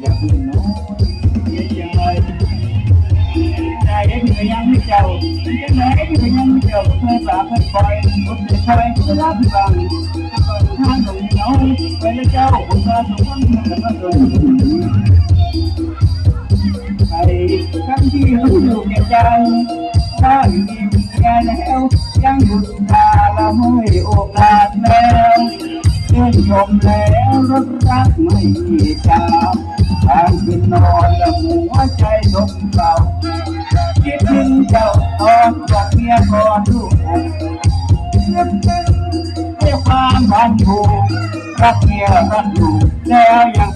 อย่าเพิ่งน้อ ยเสียใจใจที่ก็ยังไม่เจ้างไหนที่ก็ยังไม่เจ้อนแล้วเจ้าผมก็สมหวังแล้วใครครั้งที่รู้อยู่แก่าอยู่ดีมีแก่แล้วยังหยุดตาละไม่โอกาสแล้วชื่นชมแล้วรถรักไม่จาทางขึ้นนอนและหัวใจลมเก่าคิดถึงเจ้าตอนจากเมียก่อนลูกให้ความพันผูกรักเมียรักลูกแล้วยัง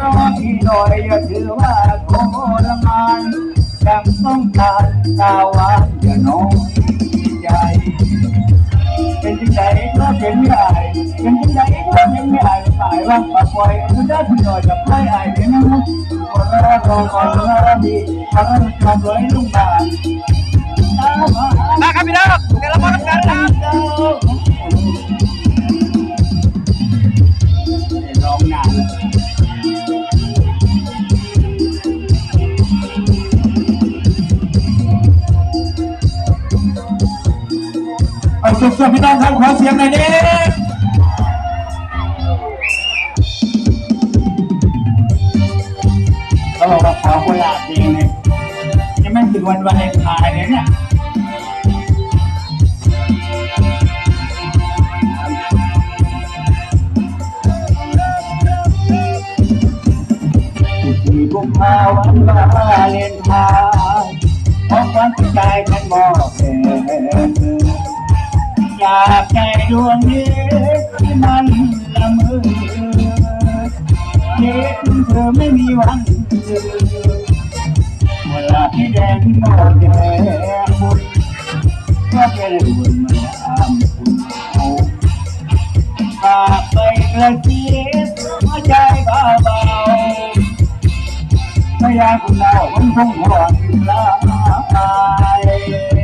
รอที่หน่อยอย่าถือว่าโคละมานยังต้องการตาหวานอย่าน้อยใจเป็นที่ไหนก็เป็นไม่ได้เป็นที่ไหนก็เป็นไม่ได้ตายว่าปากปล่อยคุณได้ที่หน่อยจะไม่อายเป็นนะคนละรอคนละดีทำให้ทำเลยลุงบานมาครับพี่ สุดๆพี่น้องครับขอเสียงหน่อยดิเขาบอกว่าขอโคราชเองเนี่ยจะไม่ถึงวันวาเลนไทน์เลยเนี่ยที่กุมภาวันวาเลนไทน์ของขวัญใจฉันมอบแด่เธอ อยากใจดวงนี้ที่มันละเมอเด็กเธอไม่มีวันเวลาที่แดงที่มองแดงบุญก็เป็นบุญมาตามคุณเอาฝากไปกระซิบหัวใจเบาๆไม่อยากคุณเล่ามันคงห่วงลาย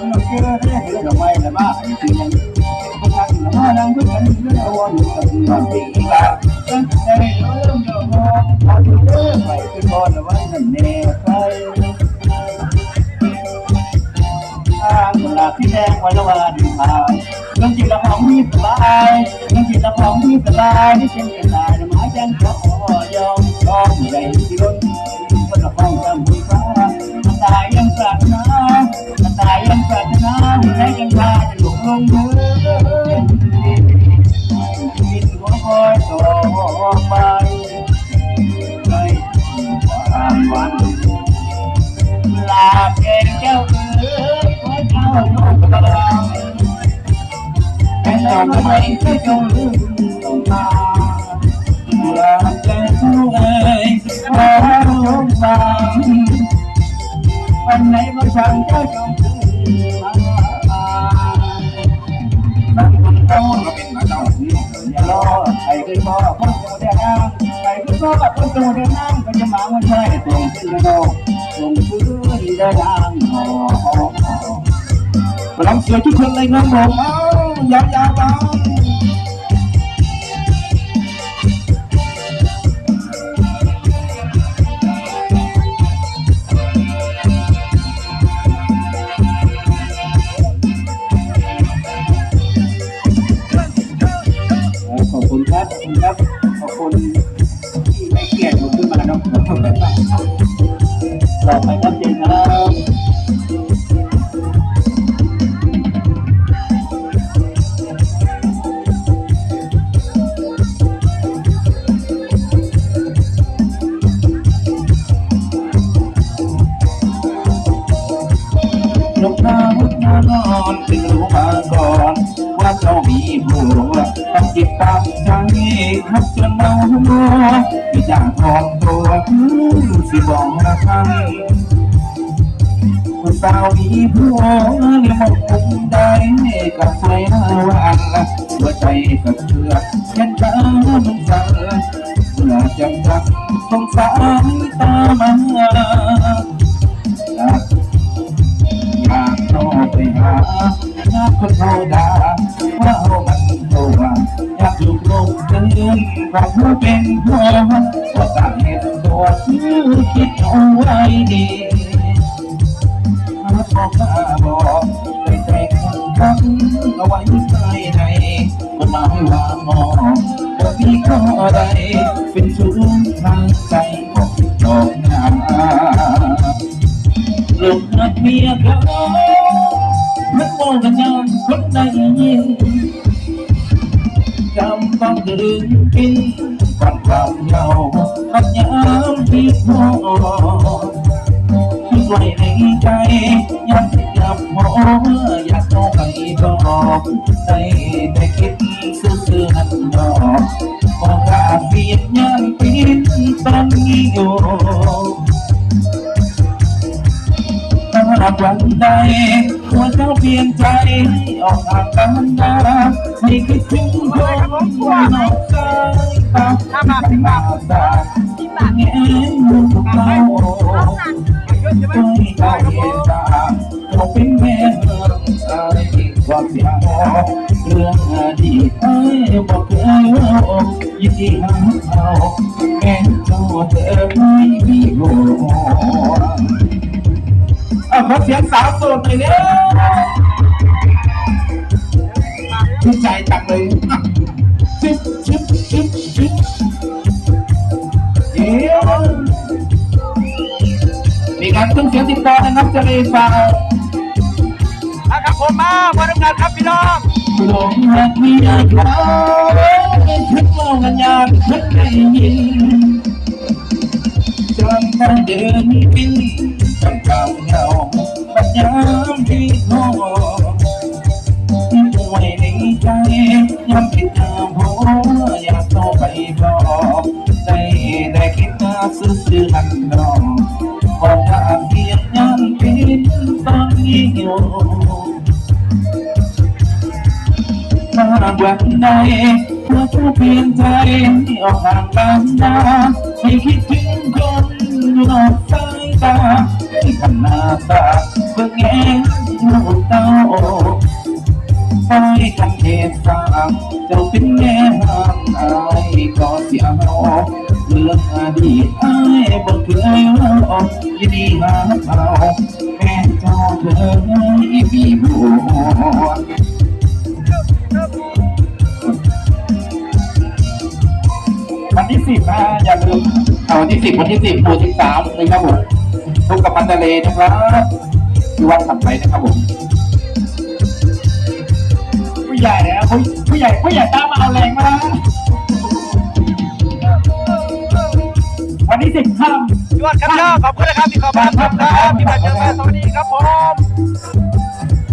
น้ำจำนวนเยอะได้เห็นดอกไม้ละมากจริงๆคนนั้นละมานั่งคุยกันเรื่องวันกับความจริงอีกแล้วตั้งใจเริ่มเดินมองพอถึงเรื่องไปเป็นบอลไว้นั่นแน่ใครทางเวลาที่แดงวันละวันทางเรื่องจิตละของมีสบายเรื่องจิตละของมีสบายที่เป็นกันตายหมายจันขอยอมยอมใจที่ล้นคนละห้องจำคุณฟ้า จะหลงลงมือบินหัวคอยต่อไปไม่ความหวังลาเก่งเจ้าเอ๋ย นั่งบนโต๊ะเป็นมาเจ้าอย่ารอใครคือพ่อคนโตเดียนางใครเคยบอกกับคนโตเดียนางก็จะมาวันใช่ตรงขึ้นกระโดดตรงขึ้นเดินทางขอกำลังเสือทุกคนเลยครับผมเอ้ายาวๆไป เนาะต่อไปครับเจนครับ เจ้ามีผัวต้องจิตตามใจทับจนเมาหัวไม่อยากทองตัวสิบอกรักกันผู้สาวมีผัวเลี้ยงมุมใดกับไฟหน้าวันหัวใจกับเชื่อกแค่ตามันสั่นเมื่อจังจังสงสารตามาอยากเข้าไปหาหน้าคนเขาด่ นบอกว่าเป็นพ่อว่าตาเห็นตัวซื้อคิดเอาไว้ดีบอกข้าบอกไปแต่งกันเอาไว้ภายในมันหมายว่าหมอบ่มีข้อใดเป็นศูนย์ทางใจของดอกนาลงรักเมียเขามันมองกันยามคนได้ยินจำ ต้องดื่มกินก่อนความเหงาปัญญามที่พอคิดไว้ในใจยังกับหมออยากเอาไปบอกได้แต่คิดซื่อๆนั่นดอกบอกกาเบียนยังคิดตอนนี้อยู่ หากวันใดหัวเจ้าเปลี่ยนใจออกทางกันดาไม่คิดถึงคนนอกสายตาที่มาตาแง่มุมเราไม่ได้เห็นตาเราเป็นแม่เมืองอะไรความเสียหายเรื่องอดีตไอ้บอกเคยว่ายินดีหาเอาแม่เจ้าเธอไม่มีหัว ขอเสียงสาวโสดหน่อยเร็วชื่นใจจังเลยชิบชิบชิบชิบเดี๋ยวมีการขึ้นเสียงติดต่อนะครับจะได้ฟังนะครับผมมามาทำงานครับพี่น้องหลงรักมีอาการฉันมองกันยามฉันได้ยินจำต้เดินบินจำคว ซื่อๆหันนองบอกว่าเพียงยังคิดตอนนี้อยู่มาวันใดเมื่อเธอเปลี่ยนใจออกห่างกันดาให้คิดถึงคนอยู่นอกสายตาที่ขันหน้าตาเพื่อแง่ลูกเต้าไปกันเหตุสร้างเจ้าเป็นแง่ห้ามอายก็เสียเอาเรื่องอดีต อยินดีหาเอาแม่เจ้าเธอไม่มีบัววันที่สิบนะอย่าลืมเอาวันที่สิบวันที่สิบหมู่ที่สามนะครับผมทุกกับปันทะเลนะครับที่วัดถัดไปนะครับผมผู้ใหญ่นะผู้ผู้ใหญ่ผู้ใหญ่ตามมาเอาแรงมาวันนี้สิบค่ำ ยอดครับยอดขอบคุณนะครับที่ขอบคุณครับครับที่มาเจอกันสวัสดีครับผม